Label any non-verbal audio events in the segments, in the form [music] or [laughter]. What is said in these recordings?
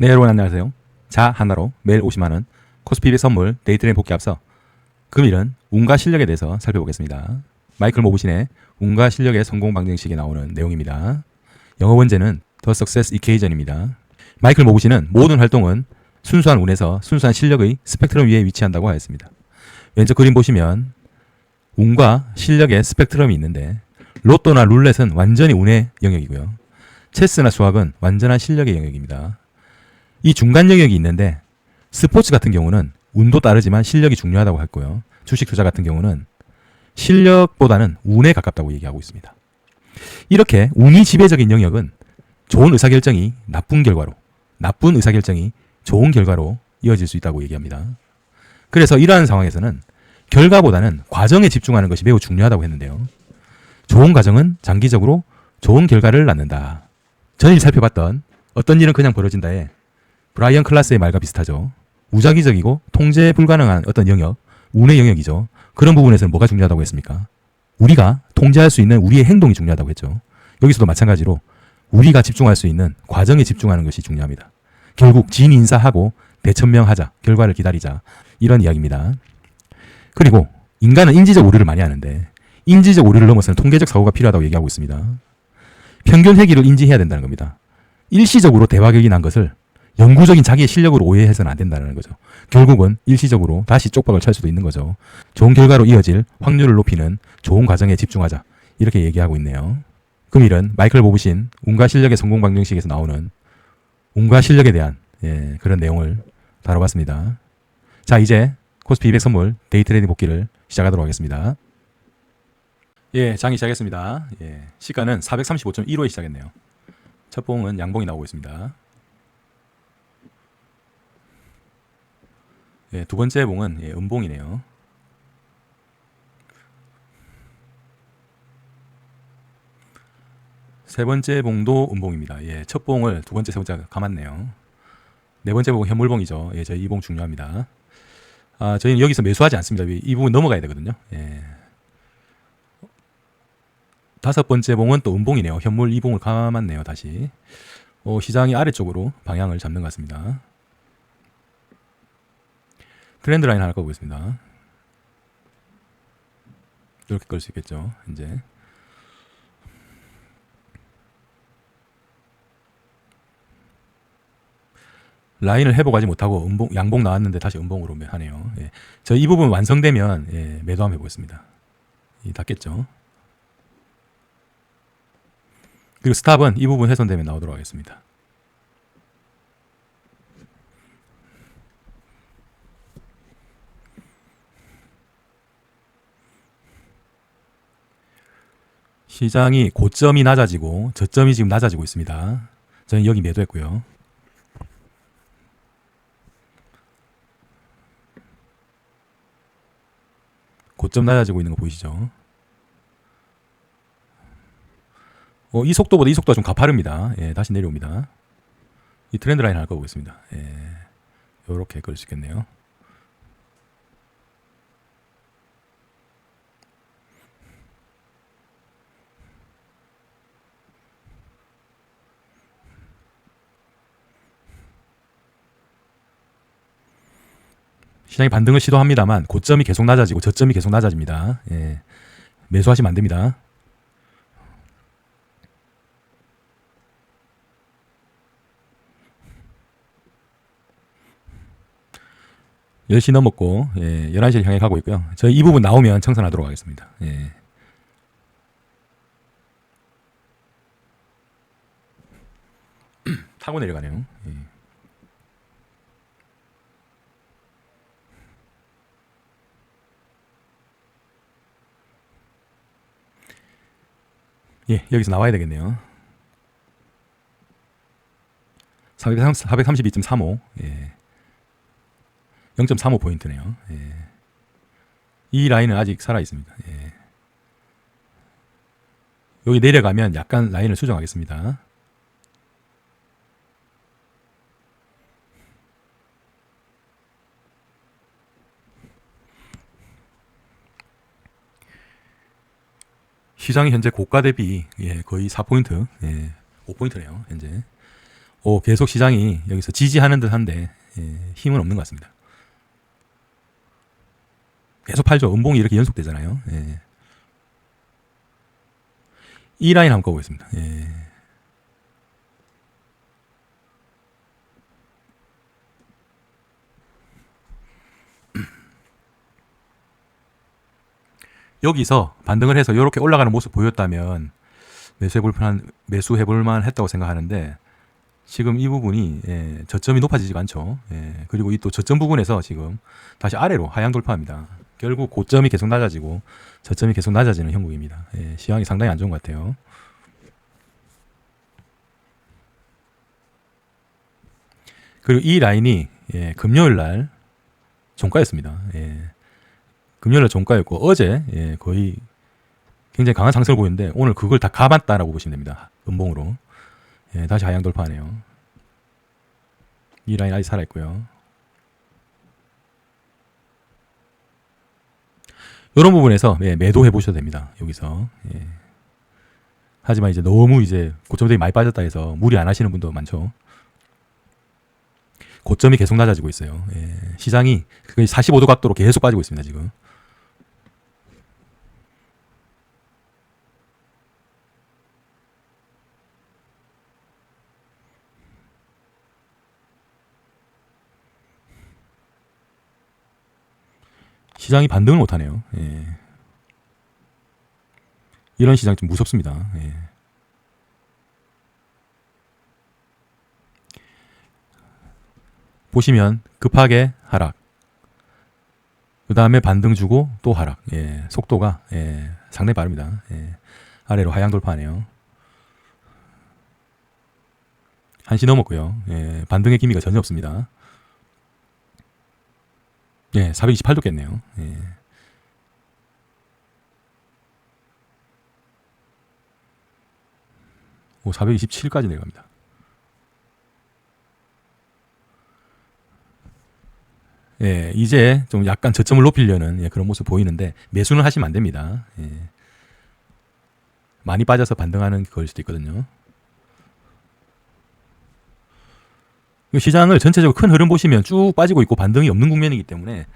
네, 여러분 안녕하세요. 자 하나로 매일 50만 원 코스피 200 선물 데이트레인 복귀 앞서 금일은 운과 실력에 대해서 살펴보겠습니다. 마이클 모부신의 운과 실력의 성공 방정식에 나오는 내용입니다. 영어 원제는 The Success Equation입니다. 마이클 모부신은 모든 활동은 순수한 운에서 순수한 실력의 스펙트럼 위에 위치한다고 하였습니다. 왼쪽 그림 보시면 운과 실력의 스펙트럼이 있는데 로또나 룰렛은 완전히 운의 영역이고요. 체스나 수학은 완전한 실력의 영역입니다. 이 중간 영역이 있는데 스포츠 같은 경우는 운도 따르지만 실력이 중요하다고 했고요. 주식 투자 같은 경우는 실력보다는 운에 가깝다고 얘기하고 있습니다. 이렇게 운이 지배적인 영역은 좋은 의사결정이 나쁜 결과로, 나쁜 의사결정이 좋은 결과로 이어질 수 있다고 얘기합니다. 그래서 이러한 상황에서는 결과보다는 과정에 집중하는 것이 매우 중요하다고 했는데요. 좋은 과정은 장기적으로 좋은 결과를 낳는다. 전일 살펴봤던 어떤 일은 그냥 벌어진다에 브 라이언 클라스의 말과 비슷하죠. 무작위적이고 통제 불가능한 어떤 영역, 운의 영역이죠. 그런 부분에서는 뭐가 중요하다고 했습니까? 우리가 통제할 수 있는 우리의 행동이 중요하다고 했죠. 여기서도 마찬가지로 우리가 집중할 수 있는 과정에 집중하는 것이 중요합니다. 결국 진 인사하고 대천명하자, 결과를 기다리자 이런 이야기입니다. 그리고 인간은 인지적 오류를 많이 하는데 인지적 오류를 넘어서는 통계적 사고가 필요하다고 얘기하고 있습니다. 평균 회귀를 인지해야 된다는 겁니다. 일시적으로 대박이 난 것을 영구적인 자기의 실력으로 오해해서는 안 된다는 거죠. 결국은 일시적으로 다시 쪽박을 찰 수도 있는 거죠. 좋은 결과로 이어질 확률을 높이는 좋은 과정에 집중하자. 이렇게 얘기하고 있네요. 금일은 마이클 보부신 운과 실력의 성공 방정식에서 나오는 운과 실력에 대한 예, 그런 내용을 다뤄봤습니다. 자, 이제 코스피 200 선물 데이 트레이딩 복귀를 시작하도록 하겠습니다. 예, 장이 시작했습니다. 예, 시가는 435.15에 시작했네요. 첫 봉은 양봉이 나오고 있습니다. 예, 두 번째 봉은 예, 음봉이네요. 세 번째 봉도 음봉입니다. 예, 첫 봉을 두 번째, 세 번째 감았네요. 네 번째 봉은 현물봉이죠. 예, 저희 이 봉 중요합니다. 아, 저희는 여기서 매수하지 않습니다. 이 부분 넘어가야 되거든요. 예. 다섯 번째 봉은 또 음봉이네요. 현물 이봉을 감았네요. 다시 어, 시장이 아래쪽으로 방향을 잡는 것 같습니다. 트렌드 라인 하나 꺼보겠습니다. 이렇게 끌 수 있겠죠. 이제 라인을 회복하지 못하고 음봉, 양봉 나왔는데 다시 음봉으로 하네요. 예. 저이 부분 완성되면 예, 매도 한번 해보겠습니다. 이 닿겠죠. 그리고 스탑은 이 부분 훼손되면 나오도록 하겠습니다. 시장이 고점이 낮아지고 저점이 지금 낮아지고 있습니다. 저는 여기 매도했고요. 고점 낮아지고 있는 거 보이시죠? 어, 이 속도보다 이 속도가 좀 가파릅니다. 예, 다시 내려옵니다. 이 트렌드 라인 할 거 보겠습니다. 예, 요렇게 그릴 수 있겠네요. 시장이 반등을 시도합니다만 고점이 계속 낮아지고 저점이 계속 낮아집니다. 예, 매수하시면 안 됩니다. 열시 넘었고 예, 11시를 향해 가고 있고요. 저희 이 부분 나오면 청산하도록 하겠습니다. 예. [clears throat] 타고 내려가네요. 예. 예, 여기서 나와야 되겠네요. 432.35. 예. 0.35 포인트네요. 예. 이 라인은 아직 살아 있습니다. 예. 여기 내려가면 약간 라인을 수정하겠습니다. 시장이 현재 고가 대비 예, 거의 4포인트, 예, 5포인트네요. 현재 오, 계속 시장이 여기서 지지하는 듯 한데 예, 힘은 없는 것 같습니다. 계속 팔죠. 음봉이 이렇게 연속되잖아요. 예. 이 라인 한번 꺼보겠습니다. 예. 여기서 반등을 해서 이렇게 올라가는 모습 보였다면 매수해 볼 만 매수해 볼 만 했다고 생각하는데 지금 이 부분이 예, 저점이 높아지지가 않죠. 예, 그리고 이 또 저점 부분에서 지금 다시 아래로 하향 돌파합니다. 결국 고점이 계속 낮아지고 저점이 계속 낮아지는 형국입니다. 예, 시황이 상당히 안 좋은 것 같아요. 그리고 이 라인이 예, 금요일 날 종가였습니다. 예, 금요일 날 종가였고 어제 예, 거의 굉장히 강한 상승을 보였는데 오늘 그걸 다 감았다라고 보시면 됩니다. 음봉으로 예, 다시 하향 돌파하네요. 이 라인 아직 살아 있고요. 이런 부분에서 예, 매도해 보셔도 됩니다. 여기서 예. 하지만 이제 너무 이제 고점들이 많이 빠졌다 해서 무리 안 하시는 분도 많죠. 고점이 계속 낮아지고 있어요. 예, 시장이 45도 각도로 계속 빠지고 있습니다. 지금. 시장이 반등을 못하네요. 예. 이런 시장 좀 무섭습니다. 예. 보시면 급하게 하락. 그 다음에 반등 주고 또 하락. 예, 속도가 예, 상당히 빠릅니다. 예, 아래로 하향 돌파하네요. 한시 넘었고요. 예, 반등의 기미가 전혀 없습니다. 예, 428도 깼네요. 예. 오, 427까지 내려갑니다. 예, 이제 좀 약간 저점을 높이려는 예, 그런 모습 보이는데 매수는 하시면 안 됩니다. 예. 많이 빠져서 반등하는 걸 수도 있거든요. 시장을 전체적으로 큰 흐름 보시면 쭉 빠지고 있고 반등이 없는 국면이기 때문에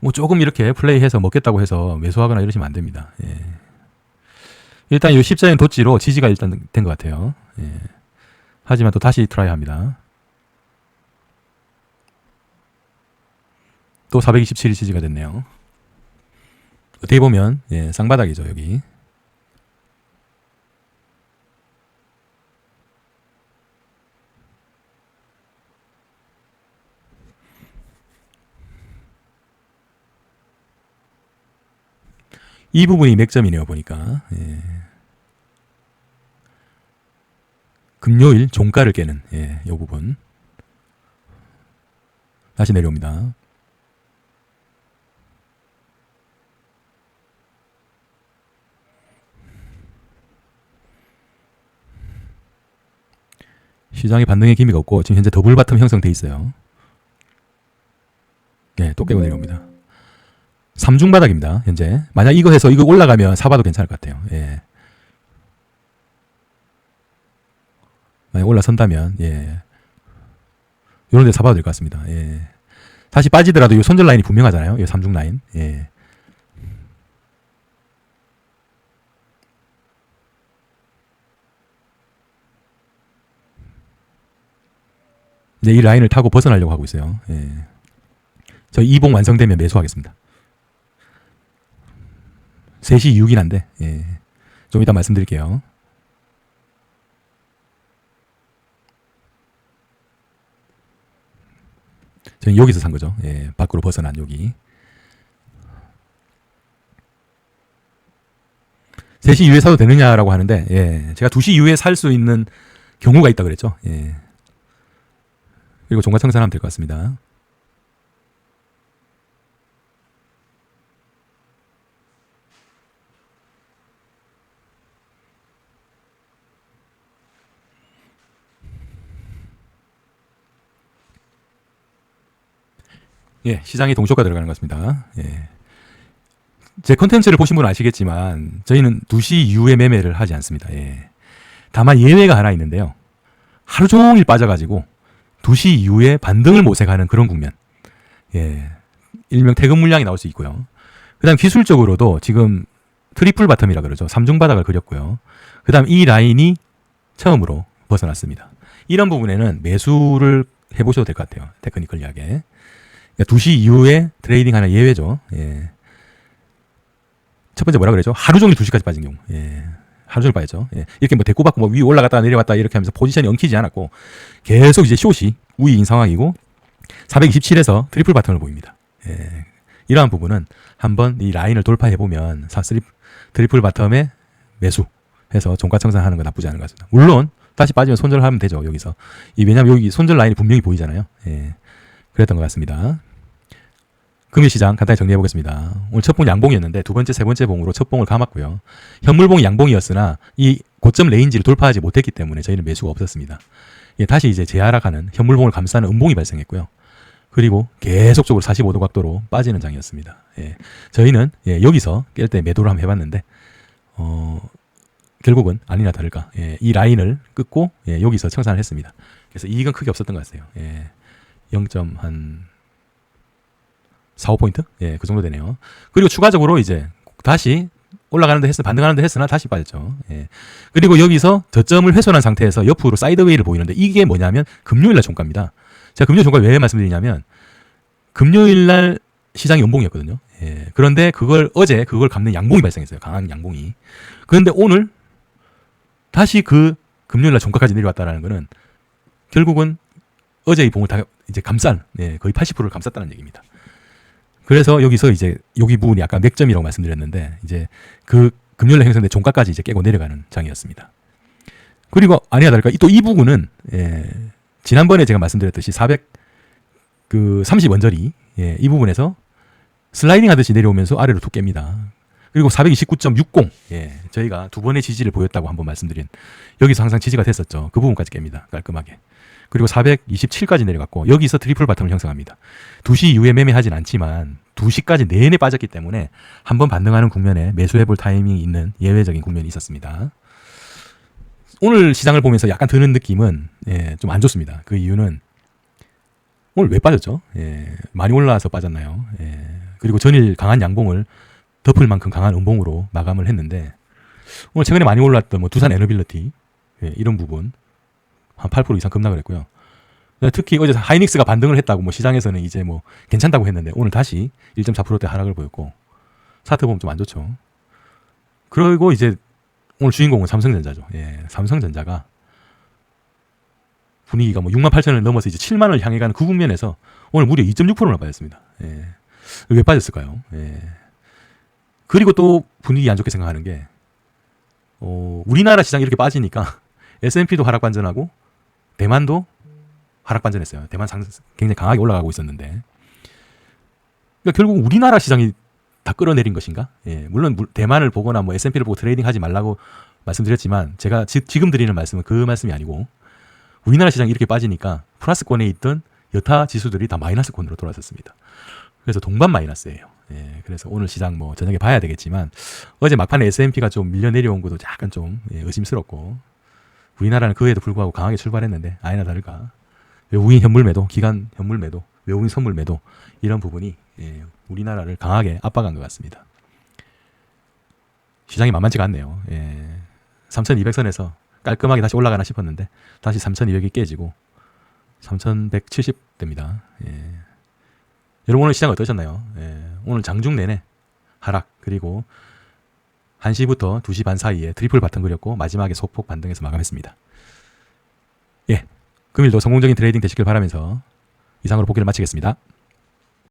뭐 조금 이렇게 플레이해서 먹겠다고 해서 매수하거나 이러시면 안 됩니다. 예. 일단 이 십자인 도지로 지지가 일단 된 것 같아요. 예. 하지만 또 다시 트라이 합니다. 또 427이 지지가 됐네요. 어떻게 보면 예, 쌍바닥이죠 여기. 이 부분이 맥점이네요 보니까. 예. 금요일 종가를 깨는 예, 이 부분. 다시 내려옵니다. 시장의 반등의 기미가 없고 지금 현재 더블 바텀 형성돼 있어요. 네, 또 깨고 내려옵니다. 삼중 바닥입니다. 현재 만약 이거 해서 이거 올라가면 사봐도 괜찮을 것 같아요. 예. 만약 올라선다면 예. 이런 데 사봐도 될 것 같습니다. 예. 다시 빠지더라도 이 손절 라인이 분명하잖아요. 이 삼중 라인. 예. 이제 이 라인을 타고 벗어나려고 하고 있어요. 예. 저 이봉 완성되면 매수하겠습니다. 3시 6일 한데, 예. 좀 이따 말씀드릴게요. 저는 여기서 산 거죠. 예. 밖으로 벗어난 여기. 3시 이후에 사도 되느냐라고 하는데, 예. 제가 2시 이후에 살 수 있는 경우가 있다 그랬죠. 예. 그리고 종가 청산하면 될 것 같습니다. 예, 시장에 동쇼가 들어가는 것 같습니다. 예. 제 컨텐츠를 보신 분은 아시겠지만 저희는 2시 이후에 매매를 하지 않습니다. 예. 다만 예외가 하나 있는데요. 하루 종일 빠져가지고 2시 이후에 반등을 모색하는 그런 국면. 예. 일명 태급 물량이 나올 수 있고요. 그 다음 기술적으로도 지금 트리플 바텀이라 그러죠. 삼중 바닥을 그렸고요. 그 다음 이 라인이 처음으로 벗어났습니다. 이런 부분에는 매수를 해보셔도 될 것 같아요. 테크니컬리하게. 그러니까 2시 이후에 트레이딩 하는 예외죠. 예. 첫 번째 뭐라 그러죠? 하루 종일 2시까지 빠진 경우. 예. 하루 종일 빠졌죠. 예. 이렇게 뭐 대꾸받고 뭐 위 올라갔다 내려갔다 이렇게 하면서 포지션이 엉키지 않았고 계속 이제 숏이 우위인 상황이고 427에서 트리플 바텀을 보입니다. 예. 이러한 부분은 한번 이 라인을 돌파해 보면 트리플 바텀에 매수 해서 종가 청산하는 건 나쁘지 않은 것 같습니다. 물론 다시 빠지면 손절하면 되죠 여기서 이 왜냐면 여기 손절 라인이 분명히 보이잖아요. 예. 그랬던 것 같습니다. 금일 시장 간단히 정리해 보겠습니다. 오늘 첫 봉 양봉이었는데 두 번째 세 번째 봉으로 첫 봉을 감았고요. 현물봉이 양봉이었으나 이 고점 레인지를 돌파하지 못했기 때문에 저희는 매수가 없었습니다. 예, 다시 이제 재하락하는 현물봉을 감싸는 음봉이 발생했고요. 그리고 계속적으로 45도 각도로 빠지는 장이었습니다. 예, 저희는 예, 여기서 깰 때 매도를 한번 해봤는데 어, 결국은 아니나 다를까 예, 이 라인을 끊고 예, 여기서 청산을 했습니다. 그래서 이익은 크게 없었던 것 같아요. 예, 0.한 4, 5포인트? 예, 그 정도 되네요. 그리고 추가적으로 이제 다시 올라가는데 했으나 반등하는데 했으나 다시 빠졌죠. 예. 그리고 여기서 저점을 훼손한 상태에서 옆으로 사이드웨이를 보이는데 이게 뭐냐면 금요일 날 종가입니다. 제가 금요일 종가 왜 말씀드리냐면 금요일 날 시장이 연봉이었거든요. 예. 그런데 그걸 어제 그걸 갚는 양봉이 발생했어요. 강한 양봉이. 그런데 오늘 다시 그 금요일 날 종가까지 내려왔다라는 거는 결국은 어제 이 봉을 다 이제 감싼 예, 거의 80%를 감쌌다는 얘기입니다. 그래서 여기서 이제 여기 부분이 아까 맥점이라고 말씀드렸는데 이제 그 금요일에 형성된 종가까지 이제 깨고 내려가는 장이었습니다. 그리고 아니야 다를까 또 이 부분은 예, 지난번에 제가 말씀드렸듯이 400그 30원절이 예, 이 부분에서 슬라이딩 하듯이 내려오면서 아래로 툭 깹니다. 그리고 429.60 예, 저희가 두 번의 지지를 보였다고 한번 말씀드린 여기서 항상 지지가 됐었죠. 그 부분까지 깹니다. 깔끔하게. 그리고 427까지 내려갔고 여기서 트리플 바텀을 형성합니다. 2시 이후에 매매하진 않지만 2시까지 내내 빠졌기 때문에 한번 반등하는 국면에 매수해 볼 타이밍이 있는 예외적인 국면이 있었습니다. 오늘 시장을 보면서 약간 드는 느낌은 예, 좀 안 좋습니다. 그 이유는 오늘 왜 빠졌죠? 예, 많이 올라와서 빠졌나요? 예, 그리고 전일 강한 양봉을 덮을 만큼 강한 음봉으로 마감을 했는데 오늘 최근에 많이 올랐던 뭐 두산 에너빌리티 예, 이런 부분 한 8% 이상 급락을 했고요. 특히 어제 하이닉스가 반등을 했다고 뭐 시장에서는 이제 뭐 괜찮다고 했는데 오늘 다시 1.4%대 하락을 보였고 차트 보면 좀 안 좋죠. 그리고 이제 오늘 주인공은 삼성전자죠. 예, 삼성전자가 분위기가 뭐 6만 8천을 넘어서 이제 7만을 향해 가는 그 국면에서 오늘 무려 2.6%나 빠졌습니다. 예. 왜 빠졌을까요? 예. 그리고 또 분위기 안 좋게 생각하는 게 어, 우리나라 시장이 이렇게 빠지니까 [laughs] S&P도 하락 반전하고 대만도 하락 반전했어요. 대만 상 굉장히 강하게 올라가고 있었는데 그러니까 결국 우리나라 시장이 다 끌어내린 것인가? 예, 물론 물- 대만을 보거나 뭐 S&P를 보고 트레이딩 하지 말라고 말씀드렸지만 제가 지, 금 드리는 말씀은 그 말씀이 아니고 우리나라 시장이 이렇게 빠지니까 플러스권에 있던 여타 지수들이 다 마이너스권으로 돌아섰습니다. 그래서 동반 마이너스예요. 예, 그래서 오늘 시장 뭐 저녁에 봐야 되겠지만 어제 막판에 S&P가 좀 밀려 내려온 것도 약간 좀 예, 의심스럽고 우리나라는 그에도 불구하고 강하게 출발했는데 아니나 다를까 외국인 현물 매도, 기관 현물 매도, 외국인 선물 매도 이런 부분이 예, 우리나라를 강하게 압박한 것 같습니다. 시장이 만만치가 않네요. 예, 3,200선에서 깔끔하게 다시 올라가나 싶었는데 다시 3,200이 깨지고 3,170대입니다. 예. 여러분 오늘 시장 어떠셨나요? 예, 오늘 장중 내내 하락 그리고 1시부터 2시 반 사이에 트리플 바텀 그렸고 마지막에 소폭 반등해서 마감했습니다. 예, 금일도 성공적인 트레이딩 되시길 바라면서 이상으로 보기를 마치겠습니다.